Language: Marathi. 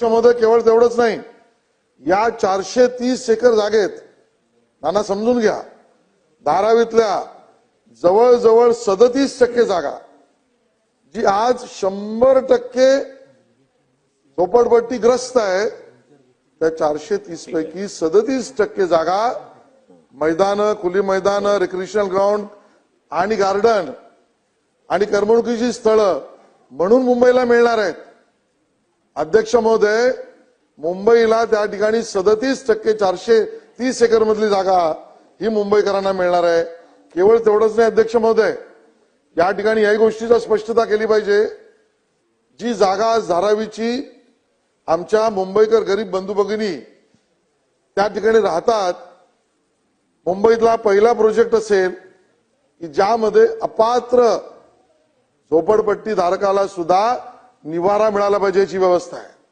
त्याच्यामध्ये केवळ तेवढंच नाही या चारशे तीस एकर जागेत नाना समजून घ्या धारावीतल्या जवळजवळ सदतीस टक्के जागा जी आज शंभर टक्के झोपडपट्टी ग्रस्त आहे त्या चारशे तीस पैकी सदतीस टक्के जागा मैदानं खुली मैदानं रिक्रिएशनल ग्राउंड आणि गार्डन आणि करमणुकीची स्थळं म्हणून मुंबईला मिळणार आहेत. अध्यक्ष महोदय मुंबईला त्या ठिकाणी सदतीस टक्के चारशे तीस एकर मधली जागा ही मुंबईकरांना मिळणार आहे. केवळ तेवढंच नाही अध्यक्ष महोदय या ठिकाणी याही गोष्टीचा स्पष्टता केली पाहिजे. जी जागा आज धारावीची आमच्या मुंबईकर गरीब बंधू भगिनी त्या ठिकाणी राहतात मुंबईतला पहिला प्रोजेक्ट असेल की ज्यामध्ये अपात्र झोपडपट्टी धारकाला सुद्धा निवारा मिळाला पाहिजे याची व्यवस्था आहे.